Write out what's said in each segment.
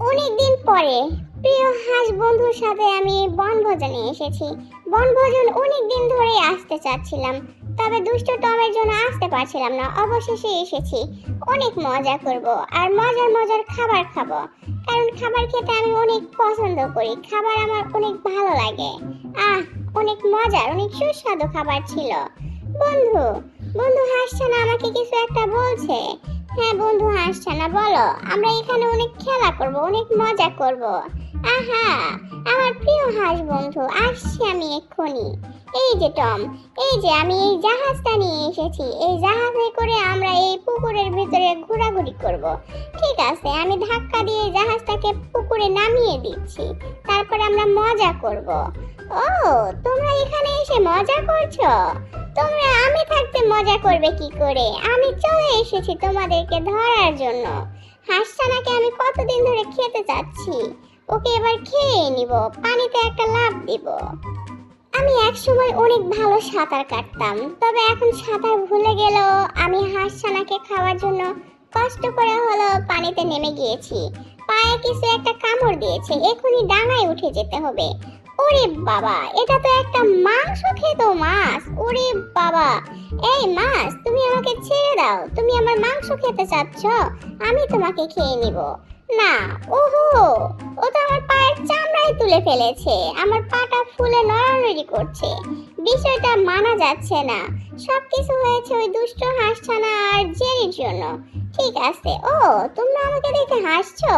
অনেকদিন পরে প্রিয় হাঁস বন্ধুর সাথে আমি বনভোজনে এসেছি। বনভোজন অনেক দিন ধরেই আসতে চাচ্ছিলাম, তবে দুষ্ট টমের জন্য আসতে পারছিলাম না। অবশেষে এসেছি। অনেক মজা করব আর মজার মজার খাবার খাব। কারণ খাবার খেতে আমি অনেক পছন্দ করি। খাবার আমার অনেক ভালো লাগে। আহ, অনেক মজার, অনেক সুস্বাদু খাবার ছিল। বন্ধু বন্ধু হাসছে না, আমাকে কিছু একটা বলছে। হ্যাঁ বন্ধু হাসছে না, বলো। আমরা এখানে অনেক খেলা করব, অনেক মজা করব। আহা, আমার প্রিয় হাঁস বন্ধু, আসছি আমি এক্ষুনি। এই যে টম, এই যে আমি এই জাহাজটা নিয়ে এসেছি। এই জাহাজে করে আমরা এই পুকুরের ভিতরে ঘোরাঘুরি করব। ঠিক আছে, আমি ধাক্কা দিয়ে জাহাজটাকে পুকুরে নামিয়ে দিচ্ছি। তারপর আমরা মজা করব। ও, তোমরা এখানে এসে মজা করছ? তোমরা আমি থাকতে মজা করবে কি করে? আমি চলে এসেছি তোমাদেরকে ধরার জন্য। হাঁসছানাকে আমি কতদিন ধরে খেতে চাচ্ছি? ওকে এবার খেয়ে নিব, পানিতে একটা লাফ দিব। আমি এক সময় অনেক ভালো সাঁতার কাটতাম, তবে এখন সাঁতার ভুলে গেলেও আমি হাঁসছানাকে খাওয়ার জন্য কষ্ট করে হলো পানিতে নেমে গিয়েছি। পায়ে কিছু একটা কামড় দিয়েছে, এখনই ডাঙায় উঠে যেতে হবে। ওরে বাবা, এটা তো একটা মাংস খেত মাছ। ওরে বাবা, এই মাছ, তুমি আমাকে ছেড়ে দাও। তুমি আমার মাংস খেতে চাচ্ছ, আমি তোমাকে খেয়ে নিব। না, ওহো, ও তো আমার পায়ের চামড়াই তুলে ফেলেছে। আমার পাটা ফুলে নড়ানড়ি করছে। বিষয়টা মানা যাচ্ছে না। সবকিছু হয়েছে ওই দুষ্ট হাসছানা আর জেরির জন্য। ঠিক আছে, ও, তোমরা আমাকে দেখে হাসছো?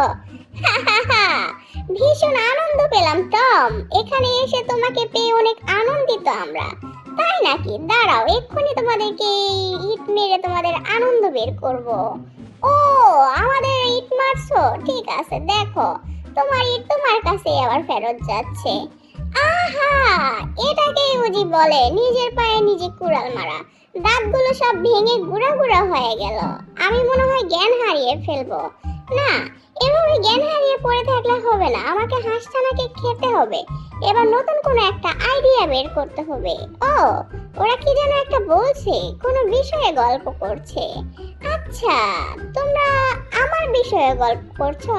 ভীষণ আনন্দ পেলাম, টম। এখানে এসে তোমাকে পেয়ে অনেক আনন্দিত আমরা। তাই নাকি? দাঁড়াও, এক্ষুনি তোমাদেরকে ইট মেরে তোমাদের আনন্দ বের করব। ও, আমাদের ইট মারছো? ঠিক আছে, দেখো। তোমার ইট তোমার কাছে আবার ফেরত যাচ্ছে। আহা! এটাকেই বুঝি বলে, নিজের পায়ে নিজে কুড়াল মারা। দাঁতগুলো সব ভেঙে গুঁড়া গুঁড়া হয়ে গেল। আমি মনে হয় জ্ঞান হারিয়ে ফেলব। না, এভাবে জ্ঞান হারিয়ে পড়ে থাকলে হবে না। আমাকে হাঁসছানাকে খেতে হবে। এবার নতুন কোনো একটা আইডিয়া বের করতে হবে। ও, ওরা কি যেন একটা বলছে, কোনো বিষয়ে গল্প করছে। আচ্ছা তোমরা আমার বিষয়ে গল্প করছ?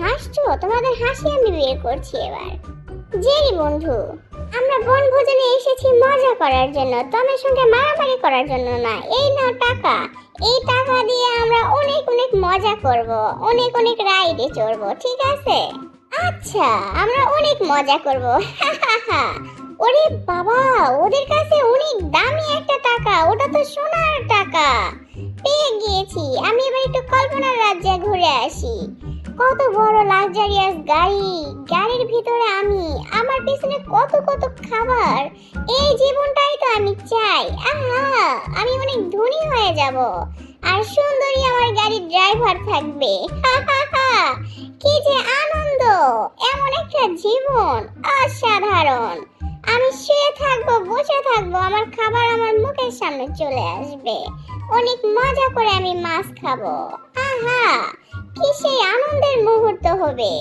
হাসছো? তোমাদের হাসি আমি বের করছি এবার। জেরি বন্ধু। আমরা বনভোজনে এসেছি মজা করার জন্য তোমার সঙ্গে মারামারি করার জন্য না। এই নাও টাকা। এই টাকা দিয়ে আমরা অনেক অনেক মজা করব, অনেক অনেক রাইডে চড়বো, ঠিক আছে? আচ্ছা আমরা অনেক মজা করব। ওরে বাবা, ওদের কাছে অনেক দামি একটা টাকা, ওটা তো সোনার টাকা। পেয়ে গিয়েছি, আমি এবার একটু কল্পনার রাজ্যে ঘুরে আসি। কত বড় লাক্সারিয়াস গাড়ি। গাড়ির ভিতরে আমি, আমার পিছনে কত কত খাবার। এই জীবনটাই তো আমি চাই। আহা, আমি অনেক ধনী হয়ে যাব। আর সুন্দরী আমার গাড়ির ড্রাইভার থাকবে। হা হা হা। কি যে আনন্দ! এমন একটা জীবন। অসাধারণ। আমি শুয়ে থাকব, বসে থাকব, আমার খাবার আমার মুখের সামনে চলে আসবে। অনেক মজা করে আমি মাছ খাব। আহা কি সেই আনন্দের মুহূর্ত হবে?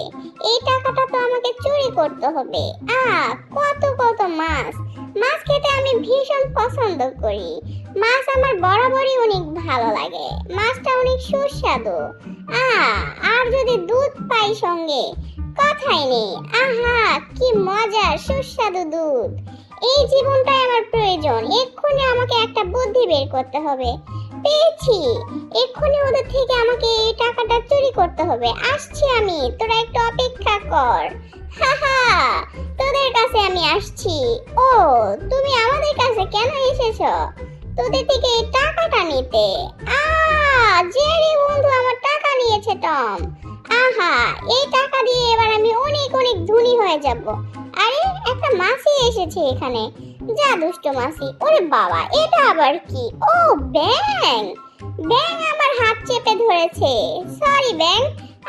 এই টাকাটা তো আমাকে চুরি করতে হবে। আ কত কত মাছ। মাছ খেতে আমি ভীষণ পছন্দ করি। মাছ আমার বরাবরই অনেক ভালো লাগে। মাছটা অনেক সুস্বাদু। আ আর যদি দুধ পাই সঙ্গে? কথাই নেই। আহা, কি মজার, সুস্বাদু দুধ। এই জীবনটাই আমার প্রয়োজন। এক্ষুনি আমাকে একটা বুদ্ধি বের করতে হবে। পেয়েছি। এক্ষুনি ওদের থেকে আমাকে এই টাকাটা চুরি করতে হবে। আসছি আমি, তোরা একটু অপেক্ষা কর। হাহা, তোদের কাছে আমি আসছি। ও, তুমি আমাদের কাছে কেন এসেছ? তোদের থেকে এই টাকাটা নিতে। আ, জেরি বন্ধু আমার টাকা নিয়েছে, টম। আহা, এই টাকা দিয়ে এবার আমি অনেক অনেক ধনী হয়ে যাব। আরে, একটা মাসি এসেছে এখানে। যা দুষ্ট মাসি, ওরে বাবা, এটা আবার কি? ও ব্যাং ব্যাং আমার হাত চেপে ধরেছে। সরি ব্যাং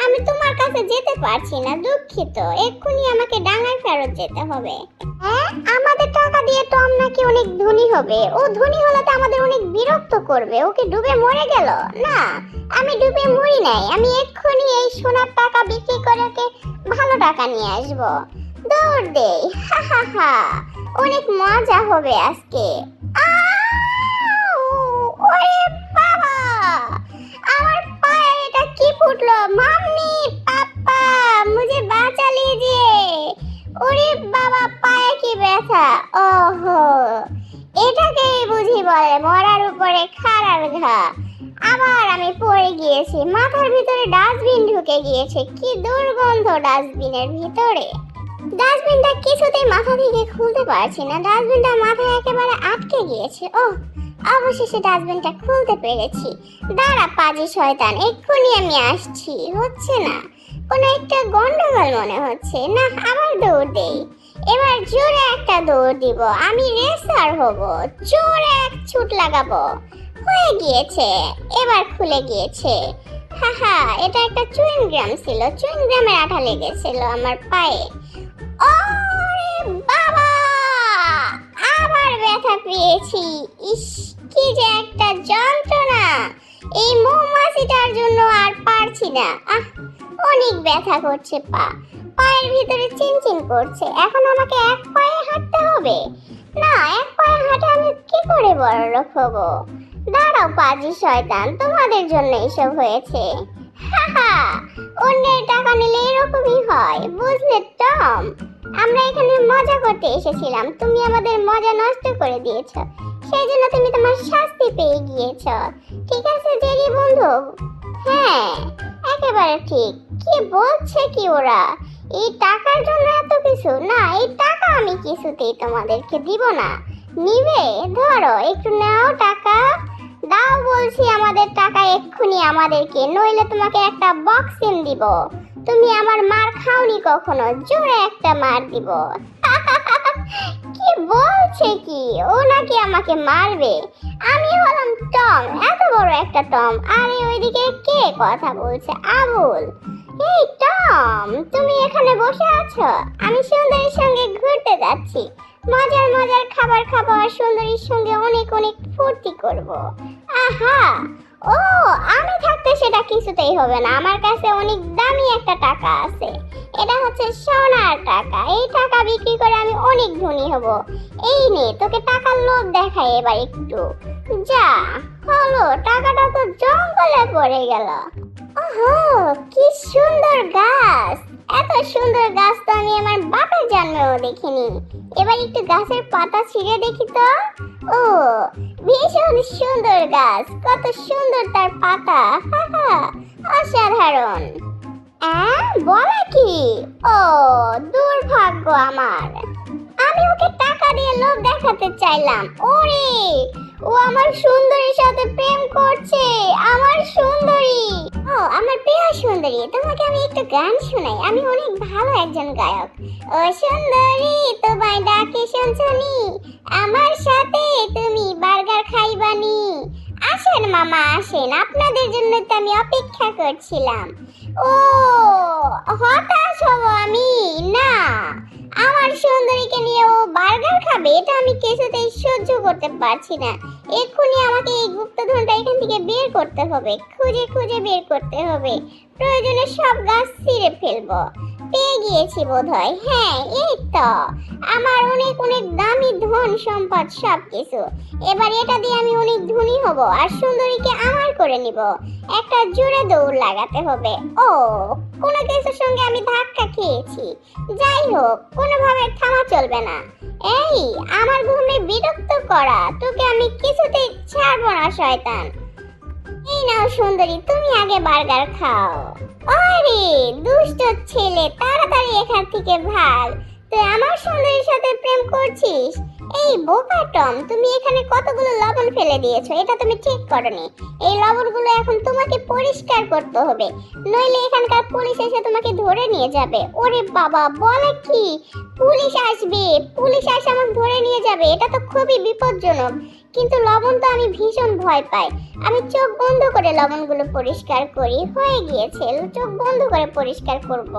আমি তোমার কাছে যেতে পারছি না, দুঃখিত। এক্ষুনি আমাকে ডাঙায় ফেরত যেতে হবে। হ্যাঁ? আমাদের টাকা দিয়ে টম নাকি অনেক ধনী হবে। ও ধনী হলে তো আমাদের অনেক বিরক্ত করবে। ওকে ডুবে মরে গেল? না, আমি ডুবে মরি নাই। আমি এক্ষুনি এই সোনার টাকা বিক্রি করে ওকে ভালো টাকা নিয়ে আসব। দৌড় দে হা হা হা। অনেক মজা হবে আজকে। ওরে আমার পায়ে এটা কি ফুটলো? মাম্মি পাপা মুঝে বাঁচা লিজিয়ে। ওরে বাবা, পায়ে কি ব্যথা? ওহো। এটাকেই বুঝি বলে মরার উপরে খারার ঘা। আবার আমি পড়ে গিয়েছি, মাথার ভিতরে ডাস্টবিন ঢুকে গিয়েছে। কি দুর্গন্ধ ডাস্টবিনের ভিতরে। ডাস্টবিনটা কিছুতেই মাথা থেকে খুলতে পারছি না। ডাস্টবিনটা মাথায় একেবারে আটকে গিয়েছে। ও অবশেষে ডাস্টবিনটা খুলতে পেরেছি। দাঁড়া পাজি শয়তান, এক্ষুনি আমি আসছি। হচ্ছে না। কোনো একটা গন্ডগোল মনে হচ্ছে। না, আবার দৌড় দেই। এবার জোরে একটা দৌড় দিব। আমি রেসার হব। জোরে এক ছুট লাগাবো। হয়ে গিয়েছে। এবার খুলে গিয়েছে। হা হা, এটা একটা চুইং গ্রাম ছিল। চুইং গ্রামের আঠা লেগেছিল আমার পায়ে। ওরে বাবা পেয়েছি। ইস যে একটা যন্ত্রণা। এই মৌমাছিটার জন্য আর পারছি না। আহ, অনেক ব্যথা করছে পা। পায়ের ভিতরে চিনচিন করছে। এখন আমাকে এক পায়ে হাঁটতে হবে। না, এক পায়ে হাঁটে আমি কি করে বড় লোক হব? দাঁড়াও পাজি শয়তান। তোমাদের জন্য এসব হয়েছে। হাহা অন্যের টাকা নিলে এরকমই হয়, বুঝলে টম? আমরা এখানে মজা করতে এসেছিলাম। তুমি আমাদের মজা নষ্ট করে দিয়েছ। সেই জন্য তুমি তোমার শাস্তি পেয়ে গিয়েছো। ঠিক আছে, জেরি বন্ধু? হ্যাঁ একেবারে ঠিক। কি বলছে কি ওরা? এই টাকার জন্য এত কিছু? না, এই টাকা আমি কিছুতেই তোমাদেরকে দিব না। নিবে, ধরো, একটু নাও টাকা। দাও বলছি আমাদের টাকা এক্ষুনি আমাদেরকে, নইলে তোমাকে একটা বক্সিং দিব। তুমি আমার মার খাওনি কখনো? জোরে একটা মার দিব। কি বলছে কি? ও নাকি আমাকে মারবে। আমি হলাম টম, এত বড় একটা টম। আরে ওইদিকে কে কথা বলছে? আবুল। এই টম, তুমি এখানে বসে আছো? আমি সুন্দরীর সঙ্গে ঘুরতে যাচ্ছি। মজার মজার খাবার খাব আর সুন্দরীর সঙ্গে অনেক অনেক ফুর্তি করব। আহা! ও সেটা কিছুতেই হবে না। আমার কাছে অনেক দামি একটা টাকা আছে। এটা হচ্ছে সোনার টাকা। এই টাকা বিক্রি করে আমি অনেক ধনী হব। এই নে, তোকে টাকার লোভ দেখাই এবার একটু। যা, হলো, টাকাটা তো জঙ্গলে পড়ে গেল। ওহো, কি সুন্দর গাছ! এত সুন্দর গাছ তো আমি আমার বাপের জন্মেও দেখিনি। এবার একটু গাছের পাতা ছিঁড়ে দেখি তো। ও, ভীষণ সুন্দর গাছ, কত সুন্দর তার পাতা অসাধারণ। বলে কি? ও, দুর্ভাগ্য আমার। আমি ওকে টাকা দিয়ে লোভ দেখাতে চাইলাম, ওরে! ও আমার সুন্দরীর সাথে প্রেম করছে, আমার সুন্দরী! ও, আমার প্রিয় সুন্দরী, তোমাকে আমি একটু গান শোনাই। আমি অনেক ভালো একজন গায়ক। ও সুন্দরী, তোমায় ডাকে শুনছনি। আমার সাথে তুমি বার্গার খাইবানি আসেন মামা, আসেন। আপনাদের জন্য তো আমি অপেক্ষা করছিলাম। ও, হতাশ হব আমি, না। আমার সুন্দরীকে নিয়ে ও বার্গার খাবে, এটা আমি কিছুতেই সহ্য করতে পারছি না। এক্ষুনি আমাকে এই গুপ্তধনটা এখান থেকে বের করতে হবে, খুঁজে খুঁজে বের করতে হবে। প্রয়োজনে সব গাছ ছিঁড়ে ফেলব। পেয়ে গিয়েছি বোধহয়। হ্যাঁ এই তো। আমার অনেক অনেক দামি ধন সম্পদ সব কিছু এবার এটা দিয়ে আমি অনেক ধনী হব আর সুন্দরীকে আমার করে নিব। একটা জোরে দৌড় লাগাতে হবে। ও, কোনো কিছুর সঙ্গে আমি ধাক্কা খেয়েছি। যাই হোক, কোনোভাবে থামা চলবে না। এই, আমার ঘুমে বিরক্ত করা, তোকে আমি কিছুতেই ছাড়বো না, শয়তান। এই নাও সুন্দরী, তুমি আগে বার্গার খাও। আরে দুষ্ট ছেলে, তাড়াতাড়ি এখান থেকে ভাগ। তুই আমার প্রেম করছিস? এই বোকা টম, তুমি এখানে কতগুলো লবণ ফেলে দিয়েছ? এটা তুমি ঠিক করনি। এই লবণগুলো এখন তোমাকে পরিষ্কার করতে হবে। নইলে এখানকার পুলিশ এসে তোমাকে ধরে নিয়ে যাবে। ওরে বাবা, বলে কি? পুলিশ আসবে, পুলিশ এসে আমাকে ধরে নিয়ে যাবে। এটা তো খুবই বিপজ্জনক। কিন্তু লবণ তো আমি ভীষণ ভয় পাই। আমি চোখ বন্ধ করে লবণগুলো পরিষ্কার করি। হয়ে গিয়েছে, চোখ বন্ধ করে পরিষ্কার করব।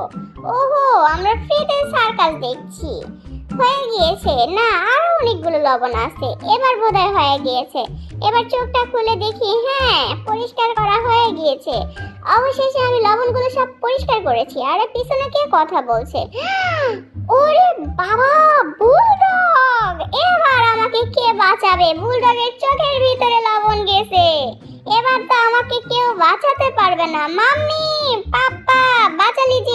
ওহো, আমরা ফ্রিতে সার্কাস দেখছি। হয়ে গিয়েছে। না, আরও অনেকগুলো লবণ আছে। এবার বোধহয় হয়ে গিয়েছে। এবার চোখটা খুলে দেখি হ্যাঁ পরিষ্কার করা হয়ে গিয়েছে। অবশেষে আমি লবণগুলো সব পরিষ্কার করেছি। আরে, পিছনে কে কথা বলছে? ওরে বাবা, বুলডগ! এবার আমাকে কে বাঁচাবে? বুলডগের চোখের ভিতরে লবণ গেছে। এবার তো আমাকে কেউ বাঁচাতে পারবে না। মাম্মি, পাপ্পা, বাঁচা লিজিয়ে